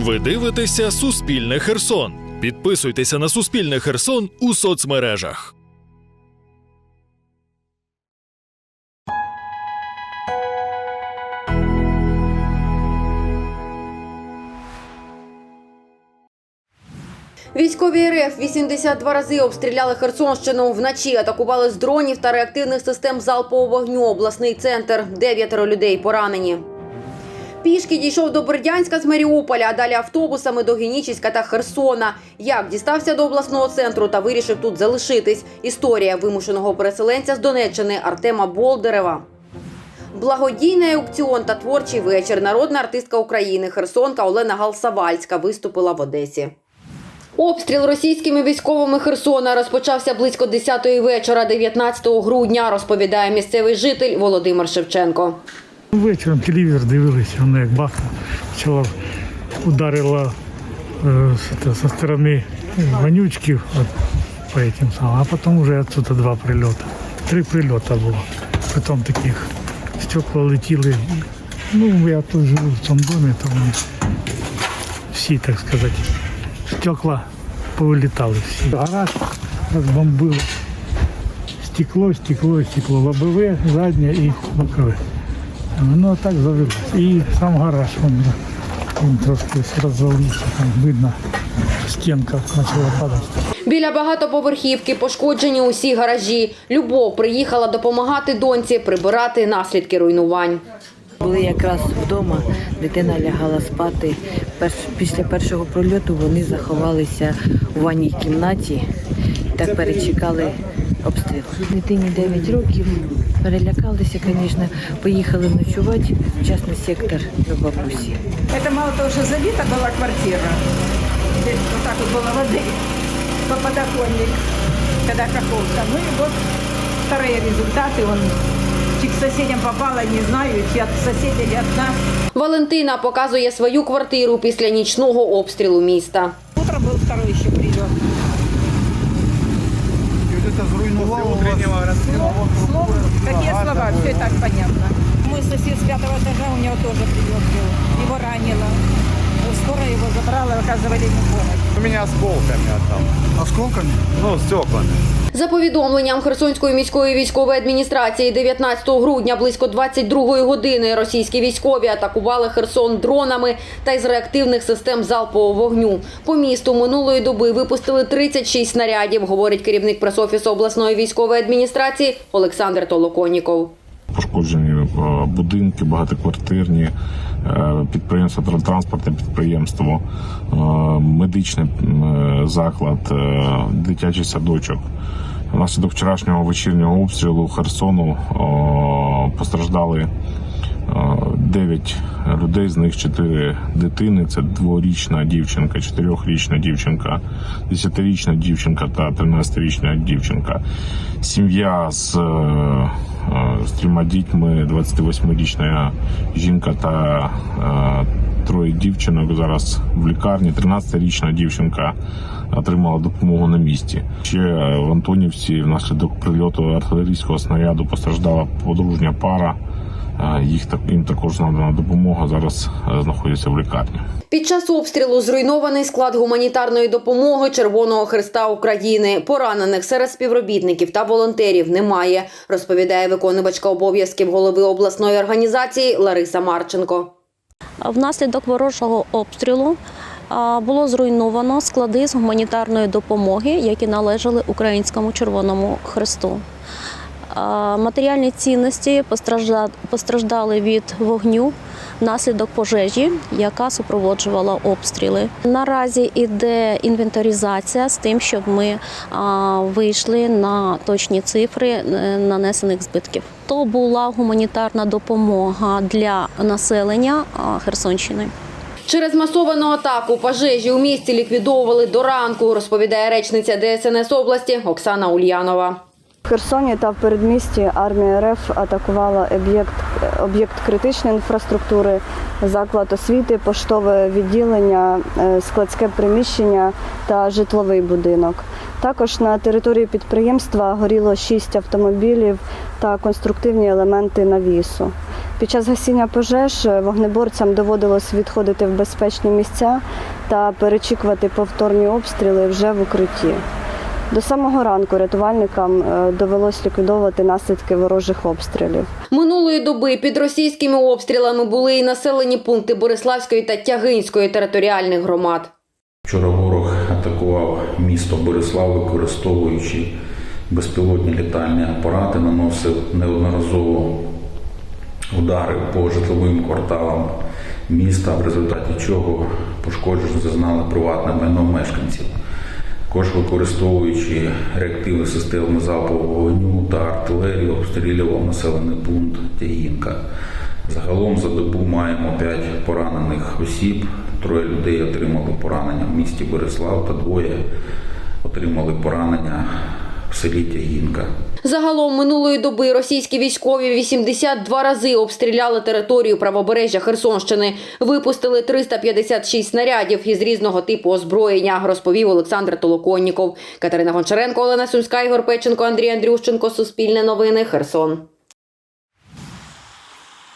Ви дивитеся Суспільне Херсон. Підписуйтеся на Суспільне Херсон у соцмережах. Військові РФ 82 рази обстріляли Херсонщину. Вночі атакували з дронів та реактивних систем залпового вогню. Обласний центр. Дев'ятеро людей поранені. Пішки дійшов до Бердянська з Маріуполя, а далі автобусами до Генічіська та Херсона. Як дістався до обласного центру та вирішив тут залишитись. Історія вимушеного переселенця з Донеччини Артема Болдерева. Благодійний аукціон та творчий вечір. Народна артистка України Херсонка Олена Галсавальська виступила в Одесі. Обстріл російськими військовими Херсона розпочався близько 10-ї вечора 19 грудня, розповідає місцевий житель Володимир Шевченко. Вечором телевізор дивилися, воно як бахнуло. Почало ударило е, це, со сторони вонючків от, по этим самым, а потім вже отсюда два прильоти. Три прильоти було. Потім таких стекла летіли. Ну, я тут живу в цьому домі, то вони всі, так сказати, стекла повилітали всі. Гараж розбомбило. Стекло, стекло, стекло. Лобове, заднє і бокове. Ну так завелось. І сам гараж він, він трошки розвалився, там видно, стінка почала падати. Біля багатоповерхівки пошкоджені усі гаражі. Любов приїхала допомагати доньці прибирати наслідки руйнувань. Були якраз вдома, дитина лягала спати. Перш, після першого прольоту вони заховалися у ванній кімнаті та перечекали обстріл. Дитині 9 років, перелякалися, звісно, поїхали ночувати в частний сектор до бабусі. Это мало того, что забита была квартира. Здесь вот так вот было воды по подоконник, когда каховка. Ну и вот вторые результаты. Он чи к соседям попало, не знаю, чи от соседей, или от нас. Валентина показує свою квартиру після нічного обстрілу міста. Утром был второй еще утреннего Слов, слов, какие слова, все и так понятно. Мой сосед с пятого этажа, у него тоже прилет был. Его ранило. Скоро его забрала, оказывали ему помощь. У меня осколками там. Осколками? Ну, стеклами. За повідомленням Херсонської міської військової адміністрації 19 грудня близько 22 години російські військові атакували Херсон дронами та із реактивних систем залпового вогню. По місту минулої доби випустили 36 снарядів, говорить керівник пресофісу обласної військової адміністрації Олександр Толоконіков. пошкоджені е, будинки, багатоквартирні, е, підприємства, тр- транспортне підприємство, е, медичний заклад, е, дитячий садочок. Внаслідок вчорашнього вечірнього обстрілу Херсону постраждали 9 людей, з них 4 дитини. Це дворічна дівчинка, чотирьохрічна дівчинка, 10-річна дівчинка та 13-річна дівчинка. Сім'я з, е, е, з трьома дітьми, 28-річна жінка та е, троє дівчинок зараз в лікарні. 13-річна дівчинка отримала допомогу на місці. Ще в Антонівці внаслідок прильоту артилерійського снаряду постраждала подружня пара. Їх так їм також надана допомога. Зараз е, знаходяться в лікарні. Під час обстрілу зруйнований склад гуманітарної допомоги Червоного Христа України. Поранених серед співробітників та волонтерів немає, розповідає виконувачка обов'язків голови обласної організації Лариса Марченко. Внаслідок ворожого обстрілу було зруйновано склади з гуманітарної допомоги, які належали Українському Червоному Хресту. Матеріальні цінності постражда- постраждали від вогню внаслідок пожежі, яка супроводжувала обстріли. Наразі іде інвентаризація з тим, щоб ми вийшли на точні цифри е, нанесених збитків. То була гуманітарна допомога для населення Херсонщини. Через масовану атаку пожежі у місті ліквідовували до ранку, розповідає речниця ДСНС області Оксана Ульянова. В Херсоні та в передмісті армія РФ атакувала об'єкт, об'єкт критичної інфраструктури, заклад освіти, поштове відділення, е, складське приміщення та житловий будинок. Також на території підприємства горіло шість автомобілів та конструктивні елементи навісу. Під час гасіння пожеж е, вогнеборцям доводилось відходити в безпечні місця та перечікувати повторні обстріли вже в укритті. До самого ранку рятувальникам е, довелось ліквідовувати наслідки ворожих обстрілів. Минулої доби під російськими обстрілами були і населені пункти Бориславської та Тягинської територіальних громад. Вчора ворог атакував місто Борислав, використовуючи безпілотні літальні апарати, наносив неодноразово удари по житловим кварталам міста, в результаті чого пошкоджень зазнали приватне майно мешканців. Також використовуючи реактиви системи залпового вогню та артилерію, обстрілював населений пункт Тягінка. Загалом за добу маємо 5 поранених осіб. Троє людей отримали поранення в місті Борислав та двоє отримали поранення в селі Тягінка. Загалом минулої доби російські військові 82 рази обстріляли територію правобережжя Херсонщини. Випустили 356 снарядів із різного типу озброєння, розповів Олександр Толоконніков. Катерина Гончаренко, Олена Сумська, Ігор Печенко, Андрій Андрющенко. Суспільне новини. Херсон.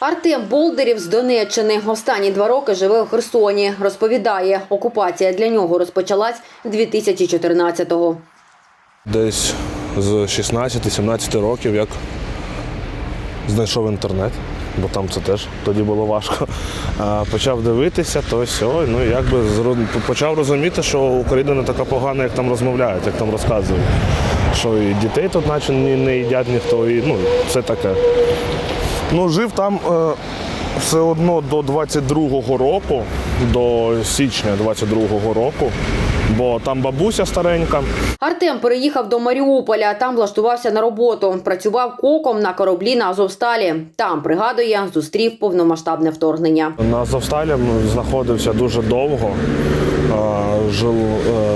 Артем Болдерів з Донеччини останні два роки живе у Херсоні. Розповідає, окупація для нього розпочалась 2014-го. Десь з 16-17 років, як знайшов інтернет, бо там це теж тоді було важко. Почав дивитися, то все, ну якби почав розуміти, що Україна не така погана, як там розмовляють, як там розказують. Що і дітей тут наче не їдять ніхто, і ну, це таке. Ну, жив там е, все одно до 22-го року, до січня 22-го року, бо там бабуся старенька. Артем переїхав до Маріуполя. Там влаштувався на роботу. Працював коком на кораблі на Азовсталі. Там пригадує, зустрів повномасштабне вторгнення. На Азовсталі знаходився дуже довго. Е, Жил,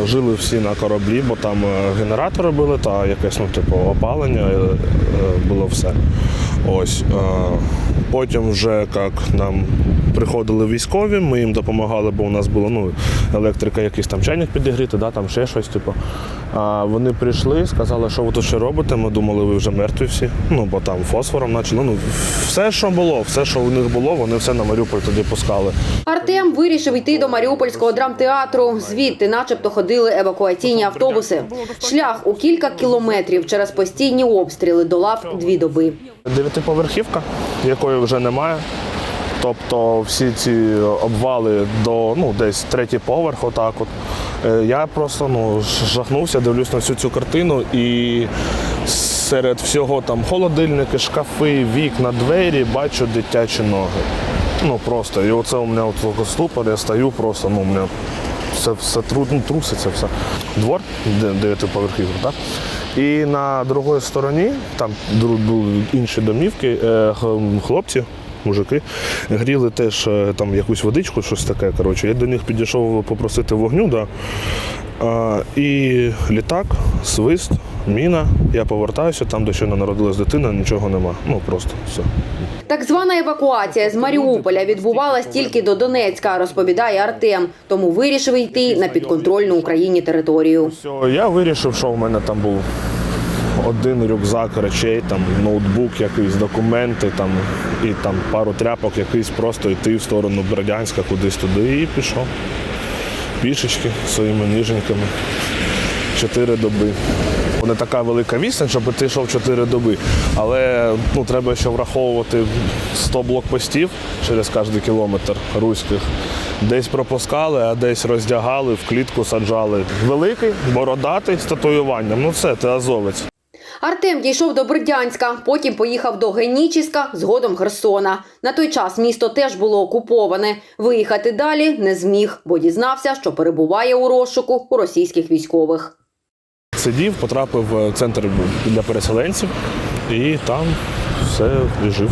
жили всі на кораблі, бо там е, генератори були та якесь ну, типу, опалення е, було все. Ось. Потім вже як нам приходили військові, ми їм допомагали, бо у нас була ну, електрика, якийсь там чайник підігріти, да, там ще щось. Типу. А вони прийшли, сказали, що ви тут ще робите. Ми думали, ви вже мертві всі. Ну, бо там фосфором почали. Ну, все, що було, все, що у них було, вони все на Маріуполь тоді пускали. Артем вирішив йти до Маріупольського драмтеатру. Звідти, начебто, ходили евакуаційні автобуси. Шлях у кілька кілометрів через постійні обстріли долав дві доби. Дев'ятиповерхівка, якої вже немає. Тобто всі ці обвали до ну, десь третій поверх, отак от. Е, Я просто ну, жахнувся, дивлюсь на всю цю картину і серед всього там холодильники, шкафи, вікна, двері бачу дитячі ноги. Ну просто. І оце у мене от ступор, я стою просто, ну, у мене все, все ну, труситься, все. Двор, де- дев'ятиповерхівка, так? І на другій стороні, там були інші домівки, е, хлопці, мужики, гріли теж е, там якусь водичку, щось таке. Коротше. Я до них підійшов попросити вогню, да. А, і літак, свист, міна. Я повертаюся, там, де щойно народилась дитина, нічого нема. Ну просто все. Так звана евакуація з Маріуполя відбувалась тільки до Донецька, розповідає Артем. Тому вирішив йти на підконтрольну Україні територію. Я вирішив, що в мене там був один рюкзак речей, там ноутбук, якийсь документи, там і там пару тряпок, якийсь просто йти в сторону Бердянська, кудись туди і пішов. Пішечки своїми ніженьками. Чотири доби. Не така велика відстань, щоб ти йшов чотири доби. Але ну, треба ще враховувати 100 блокпостів через кожен кілометр руських. Десь пропускали, а десь роздягали, в клітку саджали. Великий, бородатий з татуюванням. Ну все, ти азовець. Артем дійшов до Бердянська, потім поїхав до Генічіска, згодом Херсона. На той час місто теж було окуповане. Виїхати далі не зміг, бо дізнався, що перебуває у розшуку у російських військових. Сидів, потрапив в центр для переселенців і там все жив.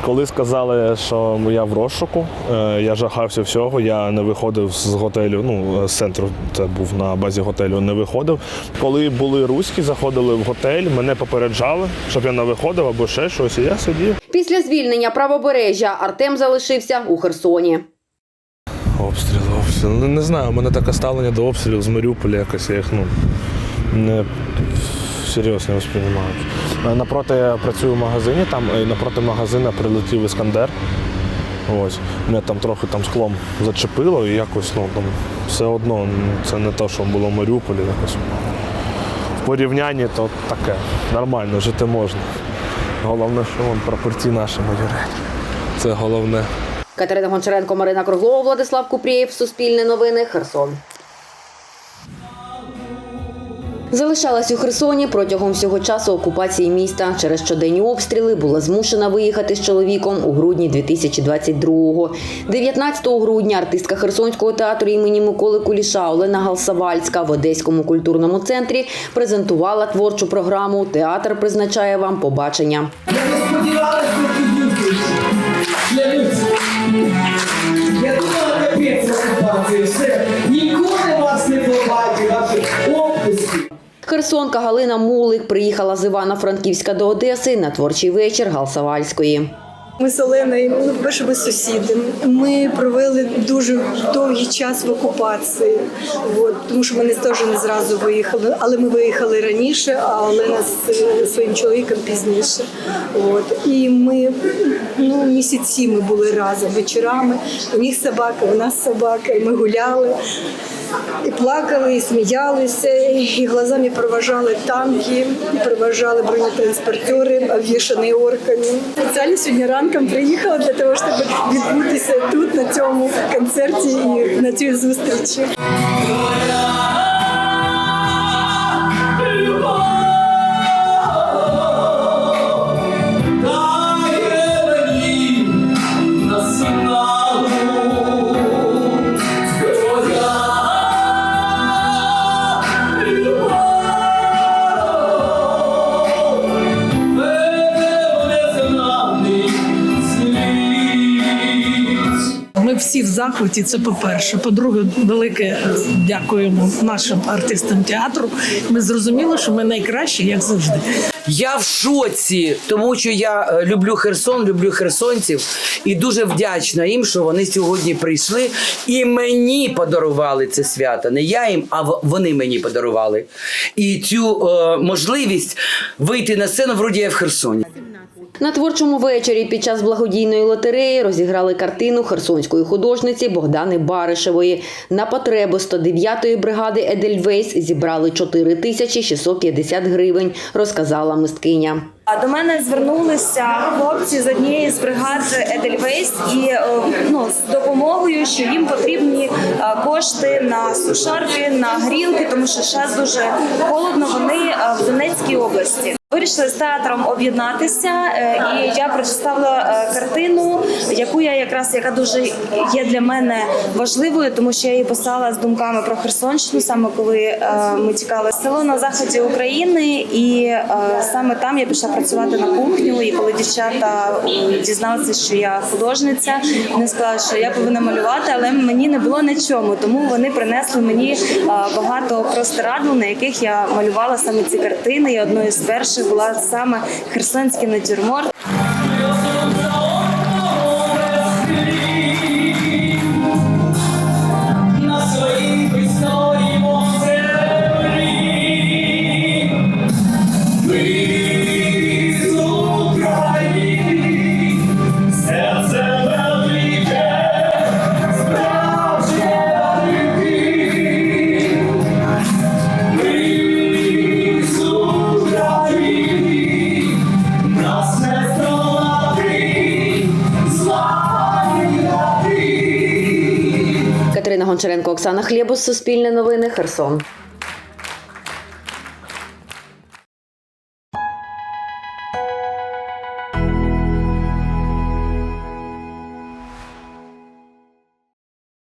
Коли сказали, що я в розшуку, е, я жахався всього, я не виходив з готелю, ну, з центру, це був на базі готелю, не виходив. Коли були руські, заходили в готель, мене попереджали, щоб я не виходив або ще щось, і я сидів. Після звільнення правобережжя Артем залишився у Херсоні. Обстріли. Ну, Не знаю, у мене таке ставлення до обстрілів з Маріуполя якось я їх ну, не всерйоз не сприймають. Е, Напроти я працюю в магазині, там і напроти магазину прилетів іскандер. Ось. Мене там трохи там склом зачепило і якось ну, там, все одно це не те, що було в Маріуполі. Якось. В порівнянні то таке. Нормально, жити можна. Головне, що вон прапорці наші майорять. Це головне. Катерина Гончаренко, Марина Круглова, Владислав Купрієв, Суспільне новини, Херсон. Залишалась у Херсоні протягом всього часу окупації міста. Через щоденні обстріли була змушена виїхати з чоловіком у грудні 2022-го. 19 грудня артистка Херсонського театру імені Миколи Куліша Олена Галсавальська в Одеському культурному центрі презентувала творчу програму Театр призначає вам побачення. Я не сподівалася, Херсонка Галина Мулик приїхала з Івано-Франківська до Одеси на творчий вечір Галсавальської. Ми з Оленою, ну, перше, ми сусіди. Ми провели дуже довгий час в окупації, от, тому що вони теж не зразу виїхали, але ми виїхали раніше, а Олена з е, своїм чоловіком пізніше. От. І ми ну, місяці ми були разом вечорами. У них собака, у нас собака, і ми гуляли. І плакали, і сміялися, і глазами проважали танки, і проважали бронетранспортери, обвішані орками. Спеціально сьогодні ранком приїхала для того, щоб відбутися тут, на цьому концерті і на цій зустрічі. Захваті. Це по-перше. По-друге, велике дякуємо нашим артистам театру. Ми зрозуміли, що ми найкращі, як завжди. Я в шоці, тому що я е, люблю Херсон, люблю херсонців і дуже вдячна їм, що вони сьогодні прийшли і мені подарували це свято. Не я їм, а вони мені подарували. І цю е, можливість вийти на сцену вроді я в Херсоні. На творчому вечорі під час благодійної лотереї розіграли картину херсонської художниці Богдани Баришевої. На потребу 109-ї бригади Едельвейс зібрали 4 тисячі 650 гривень, розказала мисткиня. До мене звернулися хлопці з однієї з бригад Едельвейс і е, ну, з допомогою, що їм потрібні е, кошти на сушарки, на грілки, тому що зараз дуже холодно. Вони е, в Донецькій області. Вирішили з театром об'єднатися, е, і я представила е, картину, яку я якраз яка дуже є для мене важливою, тому що я її писала з думками про Херсонщину, саме коли е, ми тікали село на заході України, і саме там я пішла працювати на кухню. І коли дівчата дізналися, що я художниця, вони сказали, що я повинна малювати, але мені не було на чому. Тому вони принесли мені багато простирадл, на яких я малювала саме ці картини. І одною з перших була саме херсонський натюрморт. Гончаренко, Оксана Хлєбус, Суспільне новини, Херсон.